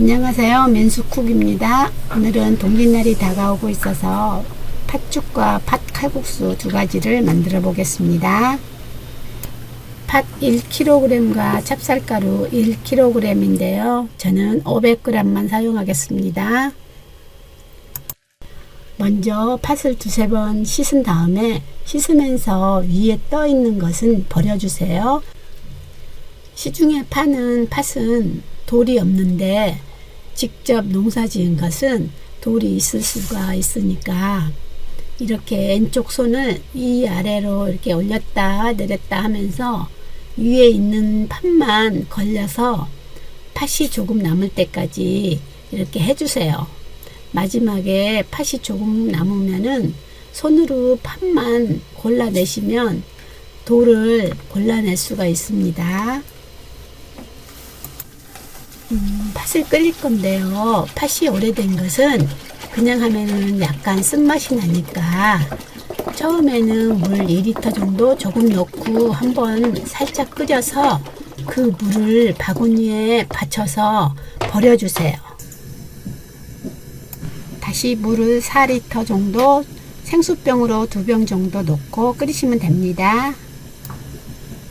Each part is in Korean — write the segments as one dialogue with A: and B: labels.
A: 안녕하세요. 맨수쿡입니다. 오늘은 동짓날이 다가오고 있어서 팥죽과 팥 칼국수 두 가지를 만들어 보겠습니다. 팥 1kg과 찹쌀가루 1kg인데요. 저는 500g만 사용하겠습니다. 먼저 팥을 두세 번 씻은 다음에 씻으면서 위에 떠 있는 것은 버려주세요. 시중에 파는 팥은 돌이 없는데 직접 농사 지은 것은 돌이 있을 수가 있으니까 이렇게 왼쪽 손을 위 아래로 이렇게 올렸다 내렸다 하면서 위에 있는 팥만 걸려서 팥이 조금 남을 때까지 이렇게 해주세요. 마지막에 팥이 조금 남으면은 손으로 팥만 골라내시면 돌을 골라낼 수가 있습니다. 음, 팥을 끓일 건데요. 팥이 오래된 것은 그냥 하면은 약간 쓴맛이 나니까 처음에는 물 2리터 정도 조금 넣고 한번 살짝 끓여서 그 물을 바구니에 받쳐서 버려주세요. 다시 물을 4리터 정도 생수병으로 두 병 정도 넣고 끓이시면 됩니다.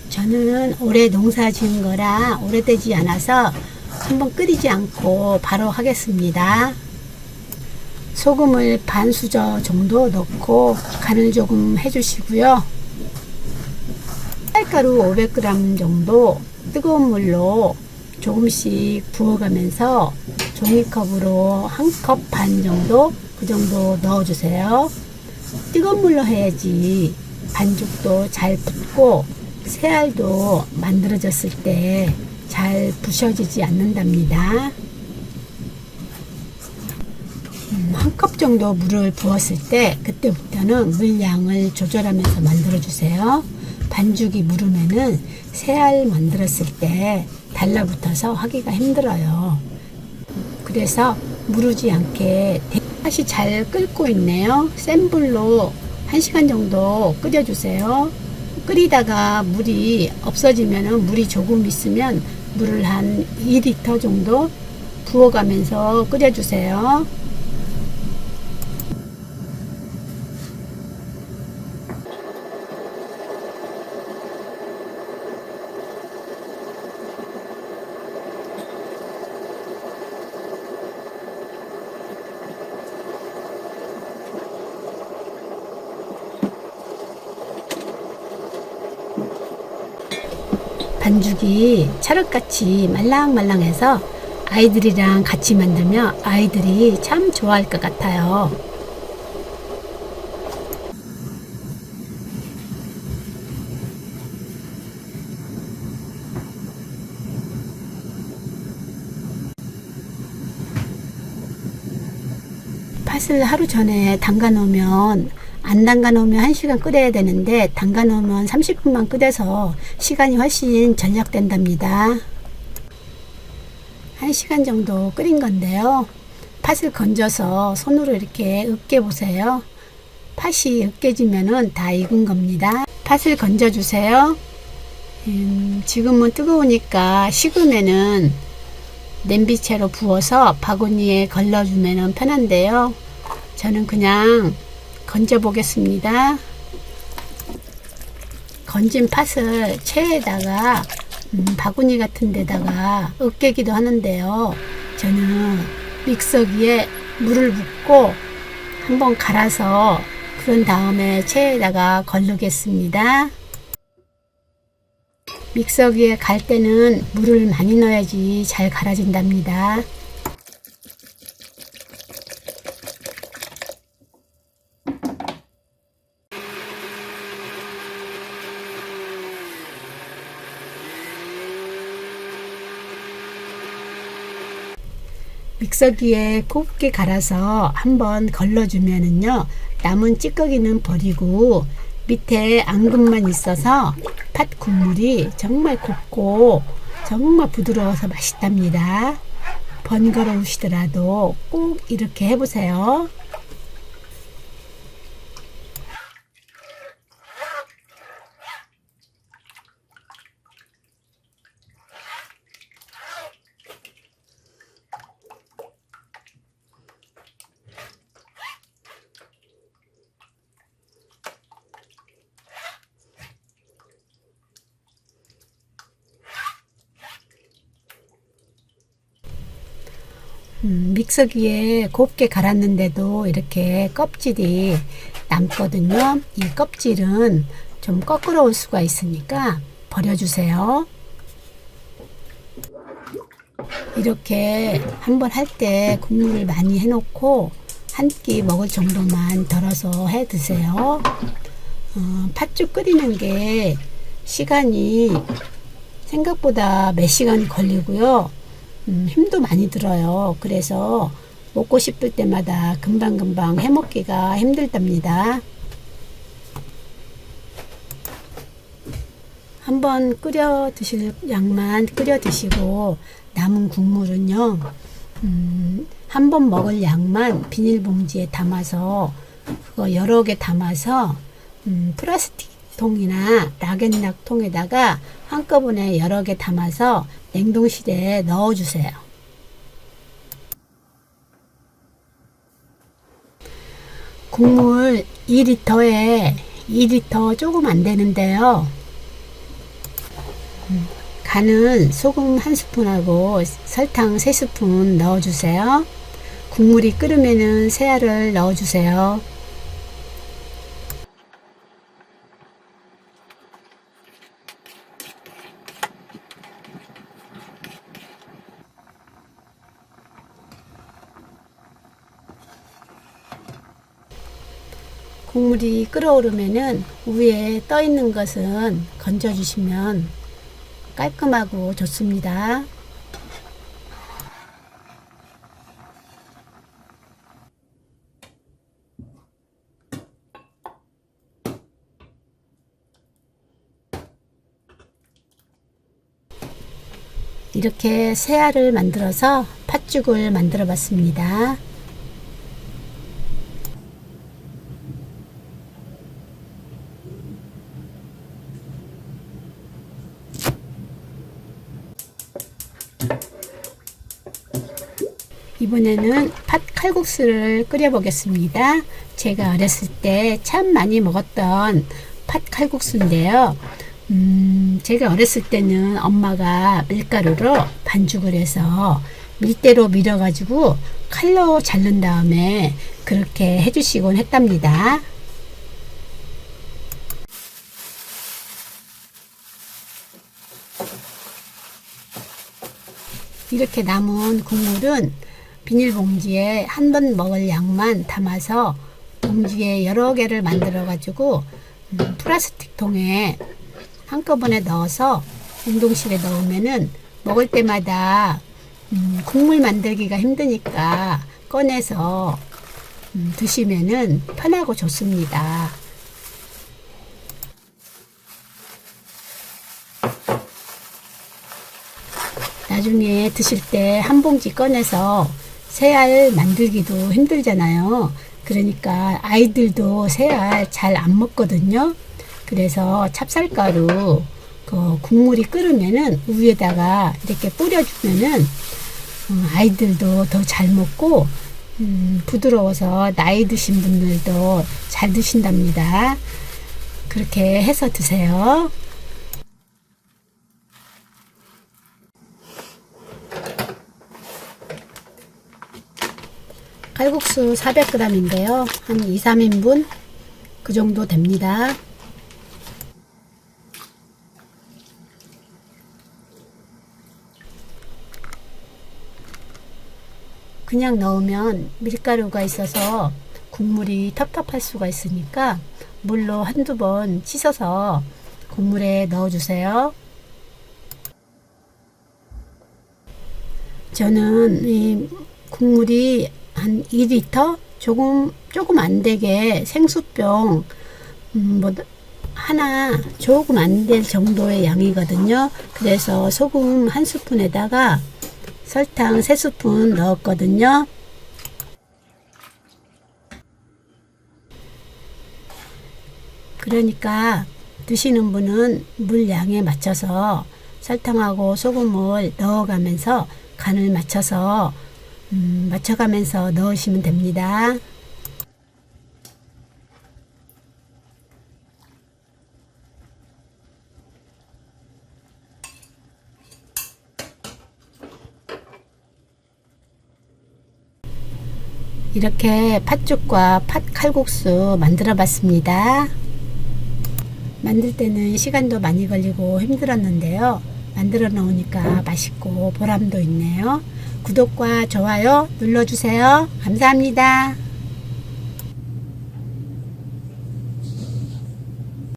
A: 저는 올해 농사 지은 거라 오래되지 않아서 한번 끓이지 않고 바로 하겠습니다. 소금을 반 수저 정도 넣고 간을 조금 해주시고요. 쌀가루 500g 정도 뜨거운 물로 조금씩 부어가면서 종이컵으로 한 컵 반 정도 그 정도 넣어주세요. 뜨거운 물로 해야지 반죽도 잘 붙고 새알도 만들어졌을 때 잘 부셔지지 않는답니다. 음, 한컵 정도 물을 부었을 때 그때부터는 물량을 조절하면서 만들어 주세요. 반죽이 무르면은 새알 만들었을 때 달라붙어서 하기가 힘들어요. 그래서 무르지 않게 팥이 잘 끓고 있네요. 센 불로 1시간 정도 끓여주세요. 끓이다가 물이 없어지면 물이 조금 있으면 물을 한 2리터 정도 부어가면서 끓여주세요. 반죽이 찰흙같이 말랑말랑해서 아이들이랑 같이 만들면 아이들이 참 좋아할 것 같아요. 팥을 하루 전에 담가 놓으면 안 담가 놓으면 1시간 끓여야 되는데 담가 놓으면 30분만 끓여서 시간이 훨씬 절약된답니다. 1시간 정도 끓인 건데요. 팥을 건져서 손으로 이렇게 으깨 보세요. 팥이 으깨지면은 다 익은 겁니다. 팥을 건져 주세요. 음, 지금은 뜨거우니까 식으면은 냄비채로 부어서 바구니에 걸러주면 편한데요. 저는 그냥 건져 보겠습니다. 건진 팥을 체에다가 음, 바구니 같은 데다가 으깨기도 하는데요. 저는 믹서기에 물을 붓고 한번 갈아서 그런 다음에 체에다가 걸르겠습니다. 믹서기에 갈 때는 물을 많이 넣어야지 잘 갈아진답니다. 믹서기에 곱게 갈아서 한번 걸러주면은요 남은 찌꺼기는 버리고 밑에 앙금만 있어서 팥 국물이 정말 곱고 정말 부드러워서 맛있답니다. 번거로우시더라도 꼭 이렇게 해보세요. 음, 믹서기에 곱게 갈았는데도 이렇게 껍질이 남거든요. 이 껍질은 좀 거꾸러울 수가 있으니까 버려주세요. 이렇게 한번 할 때 국물을 많이 해놓고 한 끼 먹을 정도만 덜어서 해 드세요. 어, 팥죽 끓이는 게 시간이 생각보다 몇 시간 걸리고요. 음, 힘도 많이 들어요. 그래서 먹고 싶을 때마다 금방금방 해먹기가 힘들답니다. 한번 끓여 드실 양만 끓여 드시고 남은 국물은요, 음, 한 번 먹을 양만 비닐봉지에 담아서 그거 여러 개 담아서 음, 플라스틱 통이나 락앤락 통에다가 한꺼번에 여러 개 담아서 냉동실에 넣어주세요. 국물 2리터에 2리터 조금 안 되는데요. 음, 간은 소금 한 스푼하고 설탕 3스푼 넣어주세요. 국물이 끓으면은 새알을 넣어주세요. 국물이 끓어오르면은 위에 떠 있는 것은 건져 주시면 깔끔하고 좋습니다. 이렇게 새알을 만들어서 팥죽을 만들어 봤습니다. 이번에는 팥 칼국수를 끓여 보겠습니다. 제가 어렸을 때 참 많이 먹었던 팥 칼국수인데요. 음, 제가 어렸을 때는 엄마가 밀가루로 반죽을 해서 밀대로 밀어가지고 칼로 자른 다음에 그렇게 해주시곤 했답니다. 이렇게 남은 국물은 비닐봉지에 한 번 먹을 양만 담아서 봉지에 여러 개를 만들어 가지고 음, 플라스틱 통에 한꺼번에 넣어서 냉동실에 넣으면은 먹을 때마다 음, 국물 만들기가 힘드니까 꺼내서 음, 드시면은 편하고 좋습니다. 나중에 드실 때 한 봉지 꺼내서 새알 만들기도 힘들잖아요. 그러니까 아이들도 새알 잘 안 먹거든요. 그래서 찹쌀가루 그 국물이 끓으면은 위에다가 이렇게 뿌려주면은 어, 아이들도 더 잘 먹고 음, 부드러워서 나이 드신 분들도 잘 드신답니다. 그렇게 해서 드세요. 칼국수 400g인데요. 한 2, 3인분 그 정도 됩니다. 그냥 넣으면 밀가루가 있어서 국물이 텁텁할 수가 있으니까 물로 한두 번 씻어서 국물에 넣어주세요. 저는 이 국물이 한 2리터 조금 조금 안 되게 생수병 음, 뭐 하나 조금 안 될 정도의 양이거든요. 그래서 소금 한 스푼에다가 설탕 세 스푼 넣었거든요. 그러니까 드시는 분은 물 양에 맞춰서 설탕하고 소금을 넣어가면서 간을 맞춰서 음, 맞춰가면서 넣으시면 됩니다. 이렇게 팥죽과 팥칼국수 만들어 봤습니다. 만들 때는 시간도 많이 걸리고 힘들었는데요. 만들어 놓으니까 맛있고 보람도 있네요. 구독과 좋아요 눌러주세요. 감사합니다.